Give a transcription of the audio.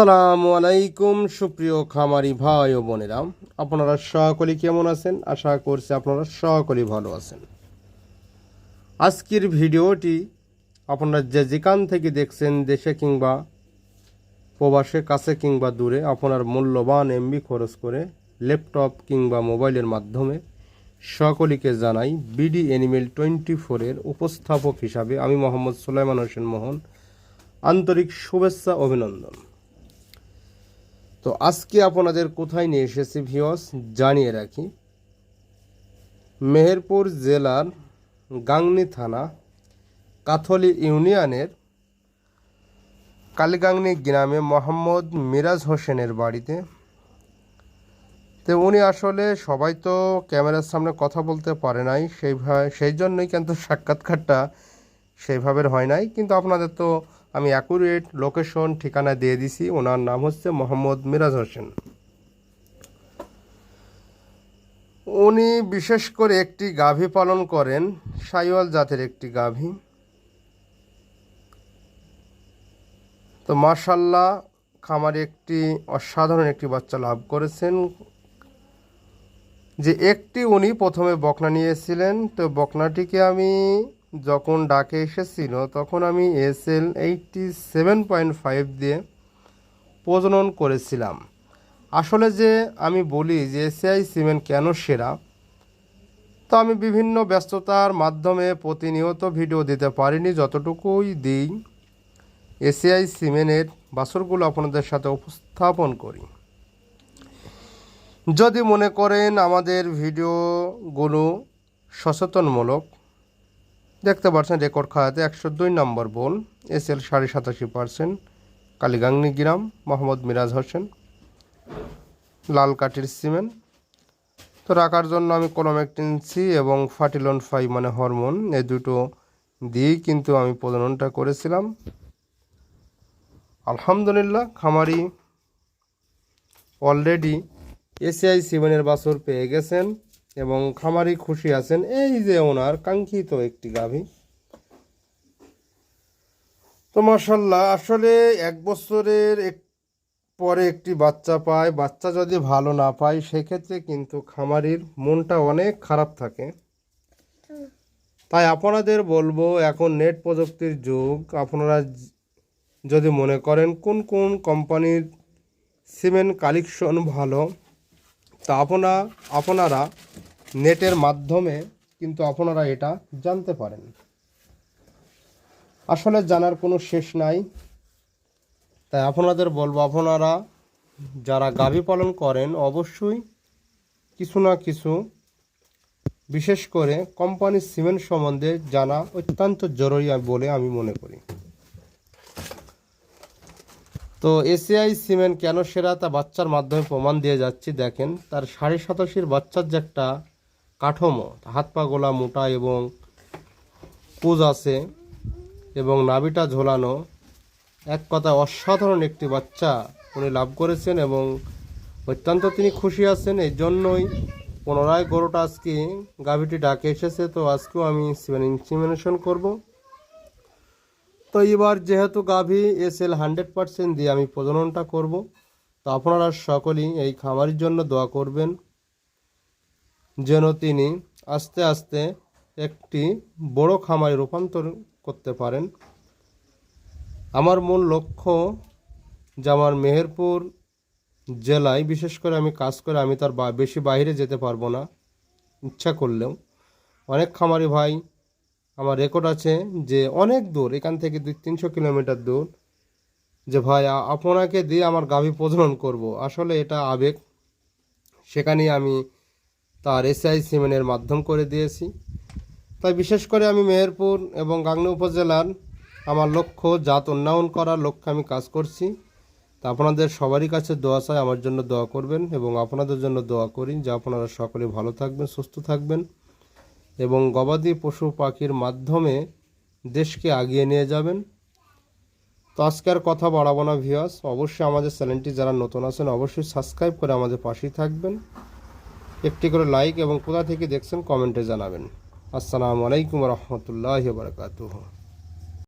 আসসালামু আলাইকুম, সুপ্রিয় খামারি ভাই ও বোনেরা। আপনারা সকলে কেমন আছেন? আশা করছি আপনারা সকলেই ভালো আছেন। আজকের ভিডিওটি আপনারা যে যেখান থেকে দেখছেন, দেশে কিংবা প্রবাসে, কাছে কিংবা দূরে, আপনার মূল্যবান এমবি খরচ করে ল্যাপটপ কিংবা মোবাইলের মাধ্যমে সকলকে জানাই বিডি অ্যানিমেল টোয়েন্টি ফোরের উপস্থাপক হিসাবে আমি মোহাম্মদ সুলাইমান হোসেন মোহন আন্তরিক শুভেচ্ছা, অভিনন্দন। তো আজকে আপনাদের কোথায় নিয়ে এসেছি ভিওস জানিয়ে রাখি। মেহেরপুর জেলার গাংনি থানা, কাথলি ইউনিয়নের কালীগাংনি গ্রামে মোহাম্মদ মিরাজ হোসেনের বাড়িতে। তো উনি আসলে সবাই তো ক্যামেরার সামনে কথা বলতে পারে নাই সেইভাবে সেই জন্যই কিন্তু সাক্ষাৎকারটা সেইভাবে হয় নাই। কিন্তু আপনাদের তো আমি অ্যাকুরেট লোকেশন ঠিকানা দিয়ে দিছি। ওনার নাম হচ্ছে মোহাম্মদ মিরাজ হোসেন। উনি বিশেষ করে একটি গাভী পালন করেন, সাইওয়াল জাতের একটি গাভী। তো মার্শাল্লাহ খামারে একটি অসাধারণ একটি বাচ্চা লাভ করেছেন। যে একটি উনি প্রথমে বকনা নিয়েছিলেন, তো বকনাটিকে আমি যখন ডাকে এসেছিল, তখন আমি S L eighty seven point five দিয়ে প্রজনন করেছিলাম। আসলে যে আমি বলি যে এসিআই সিমেন্ট কেন সেরা, তো আমি বিভিন্ন ব্যস্ততার মাধ্যমে প্রতিনিয়ত ভিডিও দিতে পারিনি, যতটুকুই দিই এসিআই সিমেন্টের বাছরগুলো আপনাদের সাথে উপস্থাপন করি। যদি মনে করেন আমাদের ভিডিওগুলো সচেতনমূলক দেখতে পাচ্ছেন রেকর্ড খাওয়াতে একশো দুই নম্বর বোন এস এল সাড়ে সাতাশি পার্সেন্ট, কালীগাংনি গ্রাম, মোহাম্মদ মিরাজ হোসেন। লাল কাঠির সিমেন্ট। তো রাখার জন্য আমি কলমেকটিন সি এবং ফার্টিলন ফাইভ মানে হরমোন, এই দুটো দিয়েই কিন্তু আমি প্রজননটা করেছিলাম। আলহামদুলিল্লাহ, খামারি অলরেডি এসিআই সিমেনের বাছর পেয়ে গেছেন। এবং খামারি খুশি আছেন। এই যে ওনার কাঙ্ক্ষিত একটি গাভী। তো মাসাল্লাহ আসলে এক বছরের এক পরে একটি বাচ্চা পায়। বাচ্চা যদি ভালো না পায়, সেক্ষেত্রে কিন্তু খামারির মনটা অনেক খারাপ থাকে। তাই আপনাদের বলব, এখন নেট প্রযুক্তির যুগ। আপনারা যদি মনে করেন কোন কোন কোম্পানির সিমেন্ট কালেকশন ভালো, তা আপনা, আপনারা নেটের মাধ্যমে কিন্তু আপনারা এটা জানতে পারেন। আসলে জানার কোনো শেষ নাই। তাই আপনাদের বলব, আপনারা যারা গাভী পালন করেন, অবশ্যই কিছু না কিছু, বিশেষ করে কোম্পানির সিমেন্ট সম্বন্ধে জানা অত্যন্ত জরুরি বলে আমি মনে করি। তো এসিআই সিমেন্ট কেন সেরা তা বাচ্চার মাধ্যমে প্রমাণ দিয়ে যাচ্ছি, দেখেন, তার সাড়ে সাতাশির বাচ্চার যে একটা কাঠামো, হাত পা গোলা মোটা এবং পুজ আছে এবং নাভিটা ঝোলানো। এক কথা অসাধারণ একটি বাচ্চা উনি লাভ করেছেন এবং অত্যন্ত তিনি খুশি আছেন। এই জন্যই পুনরায় গরুটা আজকে গাভীটি ডাকে এসেছে। তো আজকেও আমি ইনসিমিনেশন করব। তো এবার যেহেতু গাভী এস এল হান্ড্রেড পার্সেন্ট দিয়ে আমি প্রজননটা করব, তো আপনারা সকলেই এই খামারের জন্য দোয়া করবেন। যেন তিনি আস্তে আস্তে একটি বড় খামারে রূপান্তর করতে পারেন। আমার মূল লক্ষ্য যে আমার মেহেরপুর জেলায়, বিশেষ করে আমি কাজ করে, আমি তার বেশি বাইরে যেতে পারব না, ইচ্ছা করলেও। অনেক খামারি ভাই, আমার রেকর্ড আছে যে অনেক দূর, এখান থেকে দুই, তিনশো কিলোমিটার দূর, যে ভাই আপনাকে দিয়ে আমার গাভী প্রজনন করব। আসলে এটা আবেগ। সেখানেই আমি তার এসআই সিমেনের মাধ্যম করে দিয়েছি। তাই বিশেষ করে আমি মেহেরপুর এবং গাংনী উপজেলার আমার লক্ষ্য, জাত উন্নয়ন করার লক্ষ্যে আমি কাজ করছি। তা আপনাদের সবারই কাছে দোয়া চাই, আমার জন্য দোয়া করবেন এবং আপনাদের জন্য দোয়া করি যে আপনারা সকলে ভালো থাকবেন, সুস্থ থাকবেন এবং গবাদি পশু পাখির মাধ্যমে দেশকে আগিয়ে নিয়ে যাবেন। তো আজকে আর কথা বাড়াবো না ভিওয়াস অবশ্যই আমাদের চ্যানেলটি যারা নতুন আছেন অবশ্যই সাবস্ক্রাইব করে আমাদের পাশেই থাকবেন। একটি করে লাইক এবং কোথা থেকে দেখছেন কমেন্টে জানাবেন। আসসালামু আলাইকুম রহমতুল্লাহ বারকাতুহ।